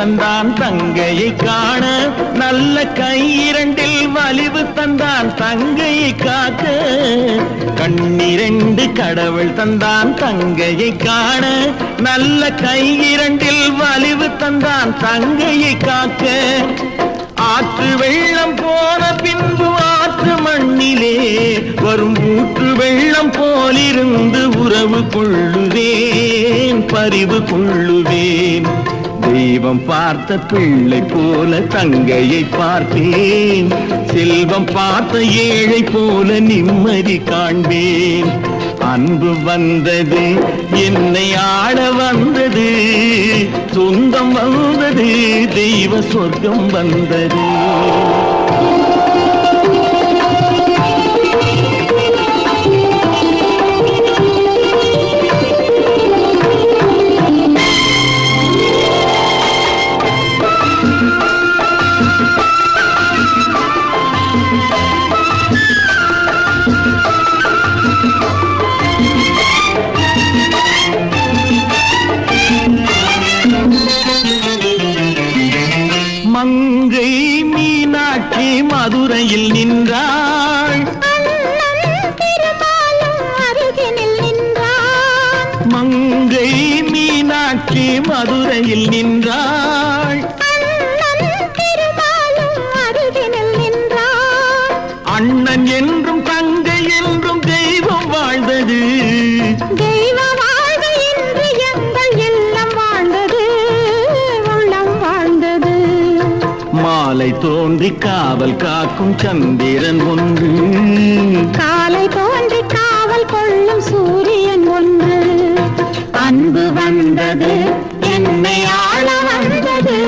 தந்தான் தங்கையை காண நல்ல கையிரண்டில் வலிவு தந்தான் தங்கையை காக்க. கண்ணிரண்டு கடவுள் தந்தான் தங்கையை காண நல்ல கையிரண்டில் வலிவு தந்தான் தங்கையை காக்க. ஆற்று வெள்ளம் போன பின்பு ஆற்று மண்ணிலே வரும் ஊற்று வெள்ளம் போலிருந்து உறவு கொள்ளுவேன் பறிவு கொள்ளுவேன். தெய்வம் பார்த்த பிள்ளை போல தங்கையை பார்த்தேன். செல்வம் பார்த்த ஏழை போல நிம்மதி காண்பேன். அன்பு வந்தது என்னை ஆட வந்தது. சொந்தம் வந்தது தெய்வ சொர்க்கம் வந்தது. தோன்றி காவல் காக்கும் சந்திரன் ஒன்று. காலை தோன்றி காவல் கொள்ளும் சூரியன் ஒன்று. அன்பு வந்தது என்னை ஆள வந்தது.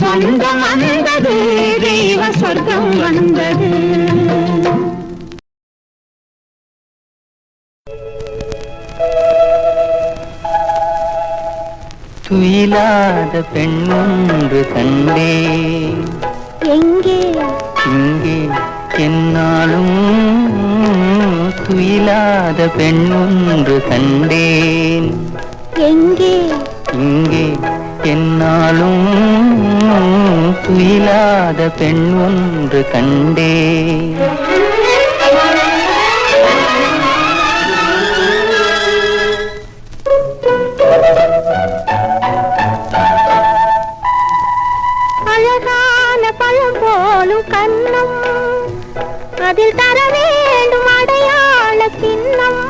சொந்தம் வந்தது தெய்வ சொர்க்கம் வந்தது. துயிலாத பெண் ஒன்று கண்டே. எங்கே? இங்கே என்னாலும் துயிலாத பெண்ணொன்று கண்டேன். எங்கே? இங்கே என்னாலும் துயிலாத பெண் ஒன்று கண்டேன். அதில் தர வேண்டும் அடையாள சின்னம்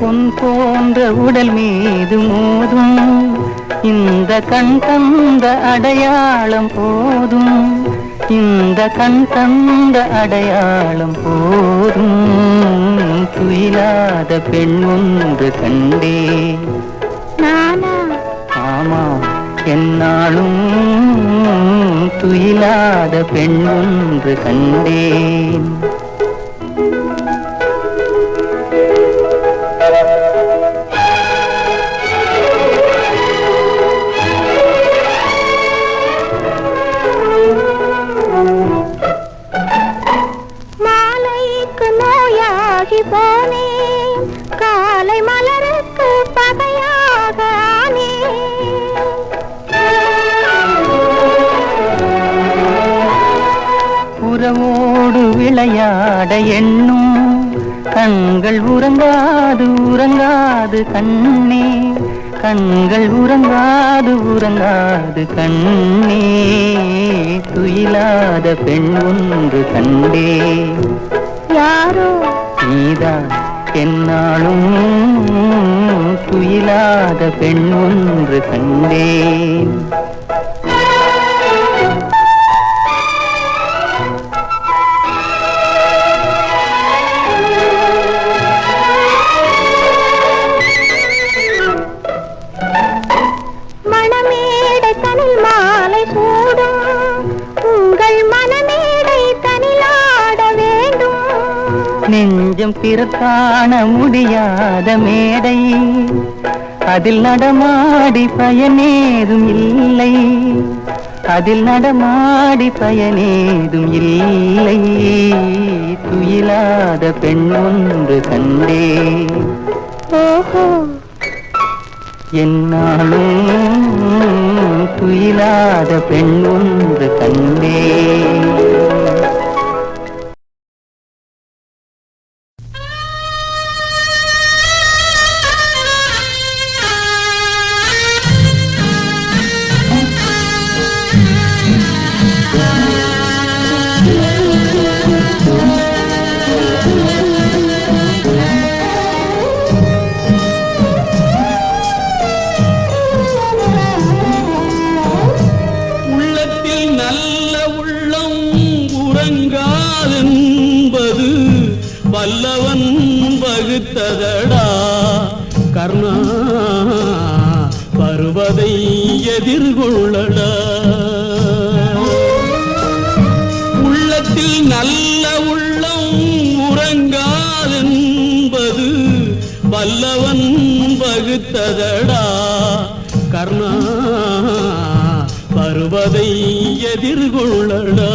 பொன் போன்ற உடல் மீது மோதும். இந்த கண் தந்த அடையாளம் போதும். இந்த கண் தந்த அடையாளம் போதும். துயிலாத பெண் ஒன்று கண்டே. நானா? ஆமாம். என்னாலும் துயிலாத பெண் ஒன்று கண்டேன். எண்ணும் கண்கள் உறங்காது உறங்காது கண்ணே கண்கள் உறங்காது உறங்காது கண்ணே துயிலாத பெண் ஒன்று கண்டே. யாரோ? நீதான் என்னாலும் துயிலாத பெண் ஒன்று கண்டேன். கொஞ்சம் பிறக்காண முடியாத மேடை. அதில் நடமாடி பயனேதும் இல்லை. அதில் நடமாடி பயனேதும் இல்லை. துயிலாத பெண் ஒன்று கண்டே. ஓஹோ. என்னாலும் துயிலாத பெண் ஒன்று கண்டே. உருளடா உள்ளத்தில் நல்ல உள்ளம் உறங்காதென்பது வல்லவன் வகுத்ததடா. கர்ணா பருவதை எதிர்கொள்ளடா.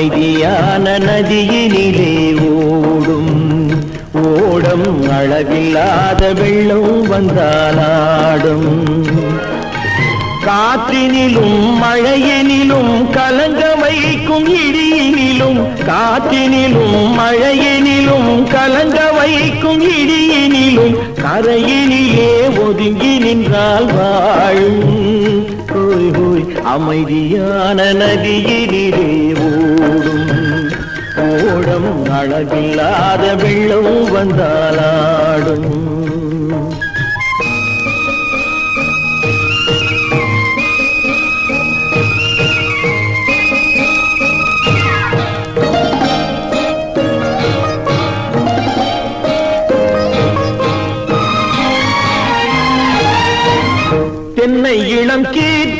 அமைதியான நதியினிலே ஓடும். ஓடம் அளவில்லாத வெள்ளம் வந்தாலாடும். காற்றினிலும் மழையினிலும் கலங்க வைக்கும் இடியினிலும் காற்றினிலும் மழையினிலும் கலங்க வைக்கும் இடியினிலும் கரையினிலே ஒதுங்கி நின்றால் வாழும். ஹோய் ஹோய் அமைதியான நதியிலே ஓடும். ஓடம் அழகில்லாத வெள்ளம் வந்தாலாடும். தென்னை இளம் கீர்த்தி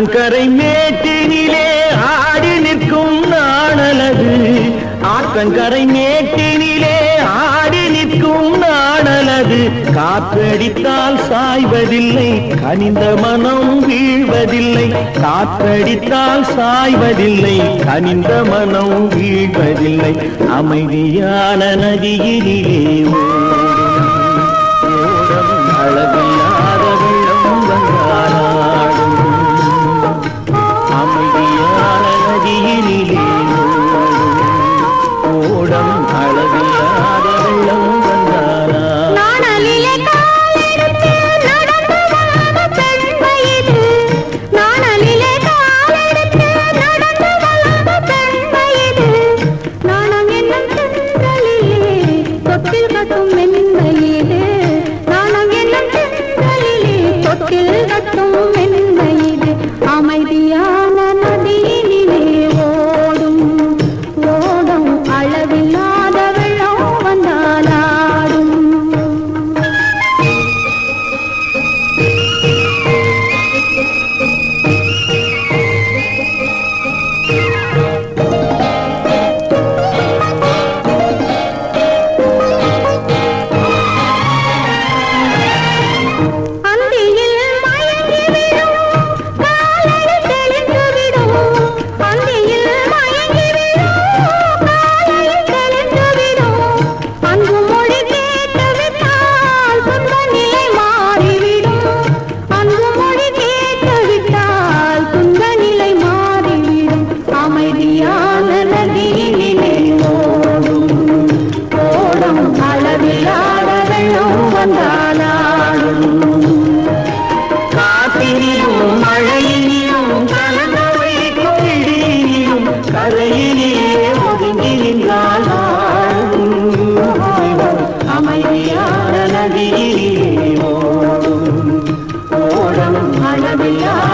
ஆற்றங்கரை மேட்டினிலே ஆடி நிற்கும் நாணலது ஆற்றங்கரை மேட்டினிலே ஆடி நிற்கும் நாணலது காற்றடித்தால் சாய்வதில்லை கனிந்த மனம் வீழ்வதில்லை. காற்றடித்தால் சாய்வதில்லை கனிந்த மனம் வீழ்வதில்லை. அமைதியான நதியினிலே மதியா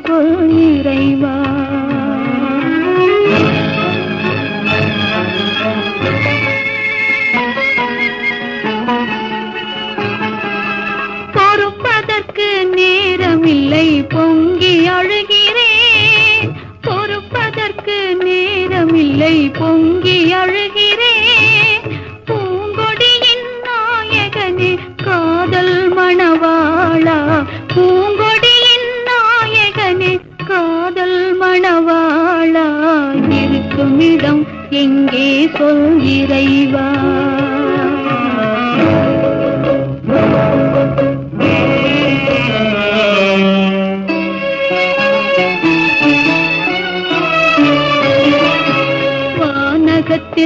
கொள் இறைவா. பொறுப்பதற்கு நேரமில்லை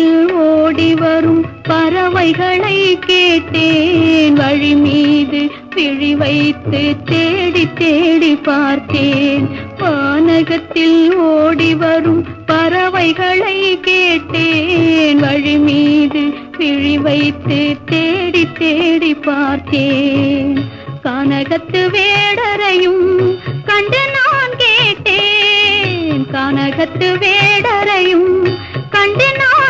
வானகத்தில் ஓடி வரும் பறவைகளை கேட்டேன். வழி மீது பிழி வைத்து தேடி தேடி பார்த்தேன். வானகத்தில் ஓடி வரும் பறவைகளை கேட்டேன். வழி மீது பிழி வைத்து தேடி தேடி பார்த்தேன். கானகத்து வேடரையும் கண்டு நான் கேட்டேன். கானகத்து வேடரையும் கண்டு நான்